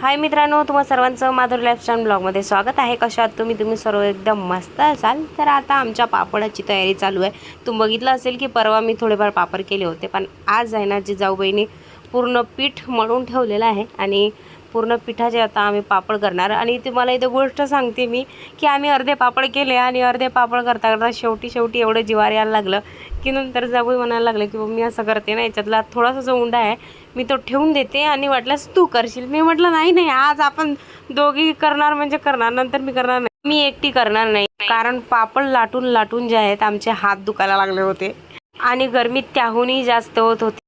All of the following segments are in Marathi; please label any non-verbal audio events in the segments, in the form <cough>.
हाय मित्रांनो तुम्हा सर्वांचं माधुरी लाईफस्टाईल ब्लॉगमध्ये स्वागत आहे. कशा तुम्ही? तुम्ही सर्व एकदम मस्त असाल. तर आता आमच्या पापडाची तयारी चालू आहे. तुम्ही बघितलं असेल की परवा मी थोडेफार पापड केले होते पण आज आहे ना जी जाऊबाईने पूर्ण पीठ मळून ठेवलेलं आहे. आणि पूर्ण पिठाचे आता आम्ही पापड करणार. आणि तुम्हाला इथं गोष्ट सांगते मी की आम्ही अर्धे पापड केले आणि अर्धे पापड करता करता शेवटी शेवटी एवढं जिवार यायला लागलं की नंतर जाऊबाई म्हणायला लागले की मी असं करते ना याच्यातला थोडासा जो उंडा आहे मी तो ठेवून देते आणि वाटल्यास तू करशील. मी म्हटलं नाही नाही आज आपण दोघी करणार म्हणजे करणार नंतर मी करणार नाही. मी एकटी करणार नाही कारण पापड लाटून लाटून जे आहेत आमचे हात दुखायला लागले होते. आणि गरमी त्याहूनही जास्त होत होती.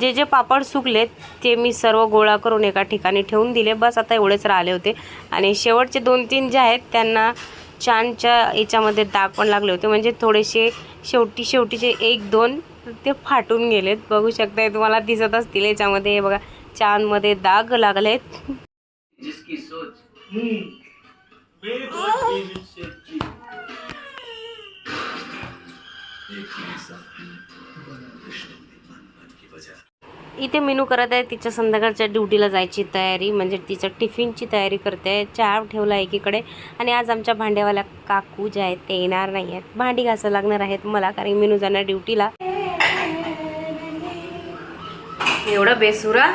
जे जे पापड सुकलेत ते मी सर्व गोळा करून एका ठिकाणी ठेवून दिले. बस आता एवढेच राहिले होते. आणि शेवटचे दोन तीन जे आहेत त्यांना छानच्या याच्यामध्ये डाग पण लागले होते. म्हणजे थोडेसे शेवटी शेवटीचे एक दोन ते फाटून गेलेत. बघू शकताय तुम्हाला दिसत असतील याच्यामध्ये. हे बघा छानमध्ये डाग लागलेत. इथे मेनू करत आहे तिच्या संध्याकाळच्या ड्युटीला जायची तयारी म्हणजे तिचं टिफिनची तयारी करते आहे चहा ठेवला एकीकडे. आणि आज आमच्या भांड्यावाल्या काकू जे आहेत ते येणार नाही आहेत. भांडी घासावं लागणार आहेत मला कारण मेनू जाणार ड्युटीला. एवढं बेसुरा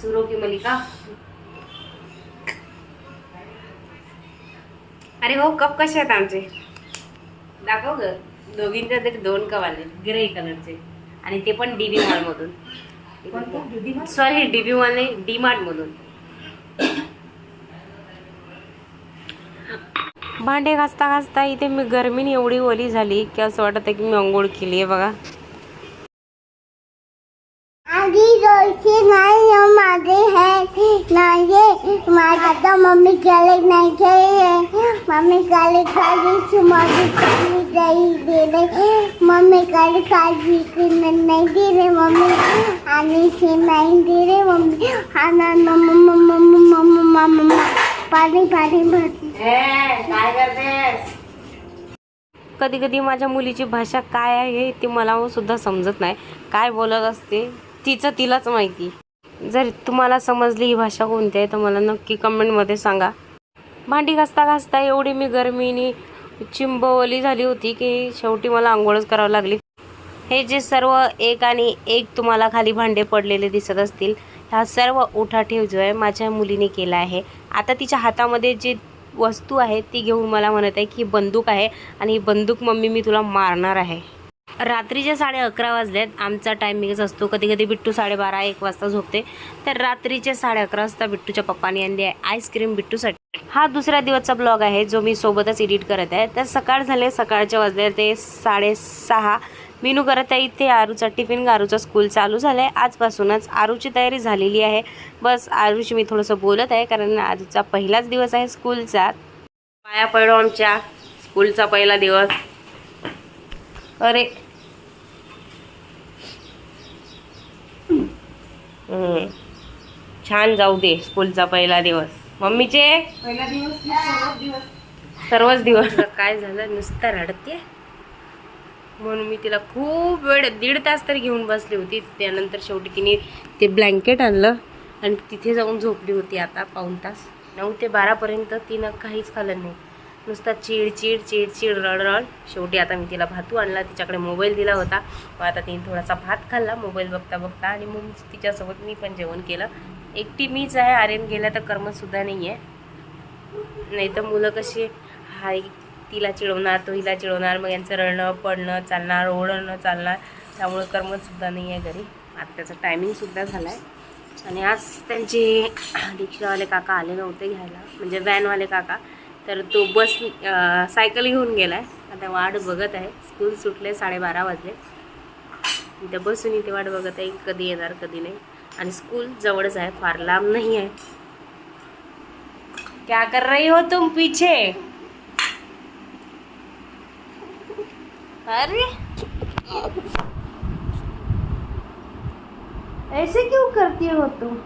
सुरो की मलिका? अरे हो कप कसे आहेत आमचे? दाखव ग. दोघींच्या तरी दोन कप आले ग्रे कलरचे. आणि ते पण डीबी मॉल मधून. सॉरी डीबी मॉल नाही डी मार्ट मधून. भांडे घासता घासता इथे मी गरमीने एवढी ओली झाली की असं वाटत की मी अंघोळ केली आहे बघा. माझे है नाही माझा मम्मी गले नाही मम्मी गले खाली मम्मी खाली दही दे रे मम्मी गले खाली नाही दे रे मम्मी आणि से नाही दे रे मम्मी आणि मम्मा मम्मा मम्मा मम्मा पाणी पाणी भरती कधी कधी माझ्या मुलीची भाषा काय आहे ते मला सुद्धा समजत नाही. काय बोलत असते तिचं तिलाच माहिती. जर तुम्हाला समजली ही भाषा कोणती आहे तर मला नक्की कमेंटमध्ये सांगा. भांडी घासता घासता एवढी मी गरमीनी चिंबवली झाली होती की शेवटी मला आंघोळच करावं लागली. हे जे सर्व एक आणि एक तुम्हाला खाली भांडे पडलेले दिसत असतील हा सर्व उठाठेव जो आहे माझ्या मुलीने केला आहे. आता तिच्या हातामध्ये जी वस्तू आहे ती घेऊन मला म्हणत आहे की ही बंदूक आहे आणि ही बंदूक मम्मी मी तुला मारणार आहे. रात्रीच्या साडे अकरा वाजलेत. आमचा टायमिंगच असतो. कधी कधी बिट्टू साडेबारा एक वाजता झोपते. तर रात्रीचे साडे अकरा वाजता बिट्टूच्या पप्पाने आणली आहे आईस्क्रीम बिट्टूसाठी. हा दुसऱ्या दिवसचा ब्लॉग आहे जो मी सोबतच एडिट करत आहे. तर सकाळ झाले सकाळच्या वाजले ते साडेसहा. मेनू करत आहे इथे आरूचा टिफिन आरूचा स्कूल चालू झालं आहे आजपासूनच आरूची तयारी झालेली आहे. बस आरूशी मी थोडंसं बोलत आहे कारण आजचा पहिलाच दिवस आहे स्कूलचा. पाया पडो आमच्या स्कूलचा पहिला दिवस. अरे. छान जाऊ दे स्कूलचा पहिला दिवस. मम्मीचे? सर्वच दिवस? काय झालं? नुसतं रडते? म्हणून मी तिला खूप वेळ दीड तास तरी घेऊन बसली होती. त्यानंतर शेवटी तिने ते ब्लँकेट आणलं आणि तिथे जाऊन झोपली होती आता पाऊण तास. नऊ ते बारापर्यंत तिनं काहीच खाल्लं नाही. नुसता चिड चिड चिड चिड रड रड. शेवटी आता मी तिला भातू आणला. तिच्याकडे मोबाईल दिला होता. मग आता तिने थोडासा भात खाल्ला. मोबाईल बघता बघता आणि मग तिच्यासोबत मी पण जेवण केलं. एकटी मीच आहे आर्यन गेला तर कर्मसुद्धा नाही आहे नाही तर मुलं कशी हाय तिला चिडवणार तो हिला चिडवणार मग यांचं रडणं पडणं चालणार ओढणं चालणार त्यामुळे कर्मसुद्धा नाही आहे घरी. आता टायमिंगसुद्धा झाला आहे आणि आज त्यांचे रिक्षावाले काका आले नव्हते घ्यायला. म्हणजे व्हॅनवाले काका. तर तो बस सायकल घेऊन गेला आहे आता वाट बघत आहे. स्कूल सुटले साडेबारा वाजले. इथं बसून इथे वाट बघत आहे. कधी येणार कधी नाही. आणि स्कूल जवळच आहे फार लांब नाही आहे. क्या कर रही हो तुम पीछे? अरे! ऐसे क्यों करती हो तुम?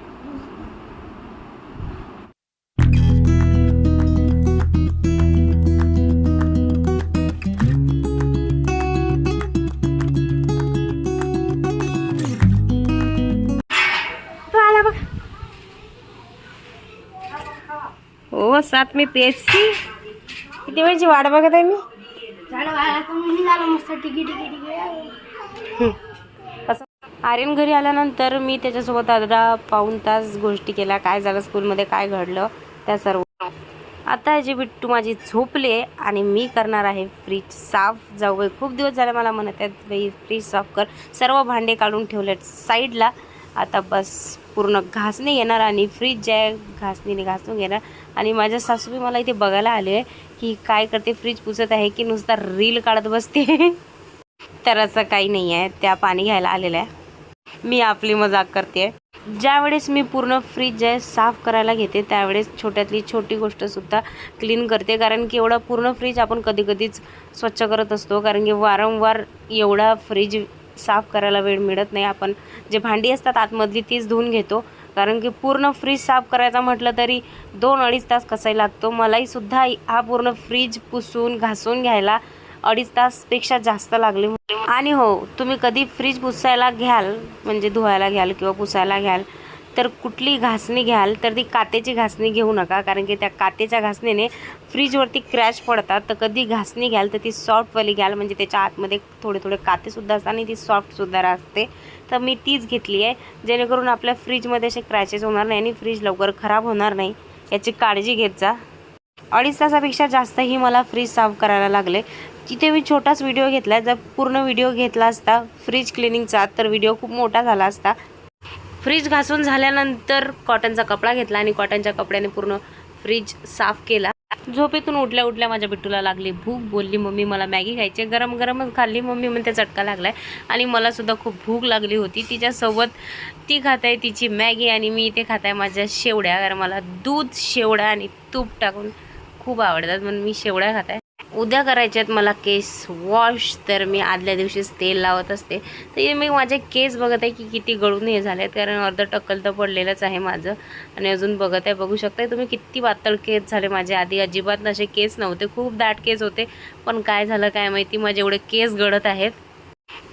और साथ में पेप्सी. किती वेळची वाट बघत आहे मी? असं. आर्यन घरी आल्यानंतर मी त्याच्यासोबत अर्धा पाऊण तास गोष्टी केल्या. काय झालं स्कूलमध्ये काय घडलं त्या सर्व. आता जी बिट्टू माझी झोपली आणि मी करणार आहे फ्रीज साफ. जाऊ बाई खूप दिवस झाले मला म्हणत आहेत बाई फ्रीज साफ कर. सर्व भांडे काढून ठेवले साईडला. आता बस. पूर्ण घासणी येणार आणि फ्रीज जे आहे घासणीने घासून घेणार आणि माझ्या सासूबी मला इथे बघायला आले आहे की काय करते फ्रीज पुसत आहे की नुसता रील काढत बसते. <laughs> तर असं काही नाही आहे त्या पाणी घ्यायला आलेल्या आहे. मी आपली मजाक करते. ज्यावेळेस मी पूर्ण फ्रीज जे आहे साफ करायला घेते त्यावेळेस छोट्यातली छोटी गोष्टसुद्धा क्लीन करते. कारण की एवढा पूर्ण फ्रीज आपण कधी कधीच स्वच्छ करत असतो. कारण की वारंवार एवढा फ्रीज साफ करायला वेळ मिळत नाही. आपण जे भांडी असतात आतमधली तीच धुवून घेतो. कारण की पूर्ण फ्रीज साफ करायचा म्हटलं तरी दोन अडीच तास कसाही लागतो. मलाही सुद्धा हा पूर्ण फ्रीज पुसून घासून घ्यायला अडीच तासपेक्षा जास्त लागले. आणि हो तुम्ही कधी फ्रीज पुसायला घ्याल म्हणजे धुवायला घ्याल किंवा पुसायला घ्याल तर कुठली घासणी घ्याल तर ती कातेची घासणी घेऊ नका. कारण की त्या कातेच्या घासणीने फ्रीजवरती क्रॅश पडतात. तर कधी घासणी घ्याल तर ती सॉफ्टवाली घ्याल. म्हणजे त्याच्या आतमध्ये थोडे थोडे कातेसुद्धा असतात आणि ती सॉफ्टसुद्धा असते तर मी तीच घेतली आहे. जेणेकरून आपल्या फ्रीजमध्ये असे क्रॅचेस होणार नाही आणि फ्रीज लवकर खराब होणार नाही. याची काळजी घेत जा. अडीच तासापेक्षा जास्तही मला फ्रीज साफ करायला लागले. तिथे मी छोटाच व्हिडिओ घेतला जर पूर्ण व्हिडिओ घेतला असता फ्रीज क्लिनिंगचा तर व्हिडिओ खूप मोठा झाला असता. फ्रीज घासून झाल्यानंतर कॉटनचा कपडा घेतला आणि कॉटनच्या कपड्याने पूर्ण फ्रीज साफ केला. झोपेतून उठल्या उठल्या माझ्या बिट्टूला लागली भूक. बोलली मम्मी मला मॅगी खायची आहे. गरम गरमच खाल्ली मम्मी म्हणते चटका लागलाय. आणि मलासुद्धा खूप भूक लागली होती. तिच्यासोबत ती खात आहे तिची मॅगी आणि मी इथे खात आहे माझ्या शेवड्या. कारण मला दूध शेवड्या आणि तूप टाकून खूप आवडतात. म्हणून मी शेवड्या खात आहे. उद्या करायचे आहेत मला केस वॉश तर मी आदल्या दिवशीच तेल लावत असते. तर मी माझे केस बघत आहे की किती गळून हे झाले आहेत कारण अर्ध टक्कल तर पडलेलंच आहे माझं. आणि अजून बघत आहे बघू शकता तुम्ही किती पातळ केस झाले माझे. आधी अजिबात असे केस नव्हते खूप दाट केस होते पण काय झालं काय माहिती माझे एवढे केस गळत आहेत.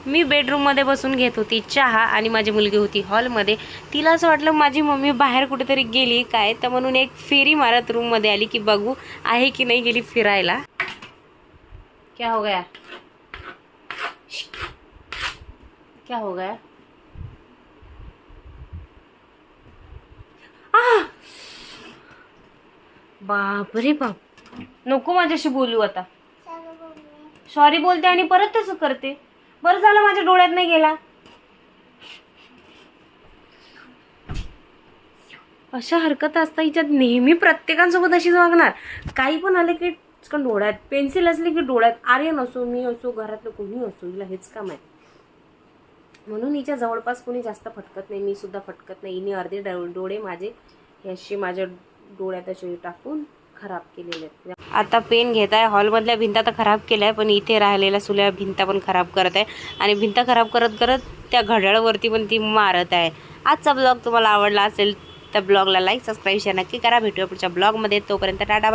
मी बेडरूममध्ये बसून घेत होती चहा आणि माझी मुलगी होती हॉलमध्ये. तिला असं वाटलं माझी मम्मी बाहेर कुठेतरी गेली काय? तर म्हणून एक फेरी मारत रूममध्ये आली की बघू आहे की नाही गेली फिरायला. क्या हो गया? क्या हो गया? बाप रे बाप. नको माझ्याशी बोलू आता. सॉरी बोलते आणि परत तसं करते. बरं झालं माझ्या डोळ्यात नाही गेला. अशा हरकत असता हिच्यात नेहमी प्रत्येकांसोबत अशीच वागणार. काही पण आले की कारण डोळ्यात पेन्सिल असली की डोळ्यात आर्यन असो मी असो घरातलं कोणी असो हिला हेच काम आहे. म्हणून हिच्या जवळपास कोणी जास्त फटकत नाही मी सुद्धा फटकत नाही. हिने अर्धे डोळे माझे हे असे माझ्या डोळ्यात असे टाकून खराब केलेले आहेत. आता पेन घेत आहे. हॉलमधल्या भिंता तर खराब केल्या पण इथे राहिलेल्या सुल्या भिंता पण खराब करत आहे. आणि भिंता खराब करत करत त्या घड्याळवरती पण ती मारत आहे. आजचा ब्लॉग तुम्हाला आवडला असेल तर ब्लॉगला लाईक सबस्क्राईब शेअर नक्की करा. भेटूया पुढच्या ब्लॉगमध्ये. तोपर्यंत टाटा बाय.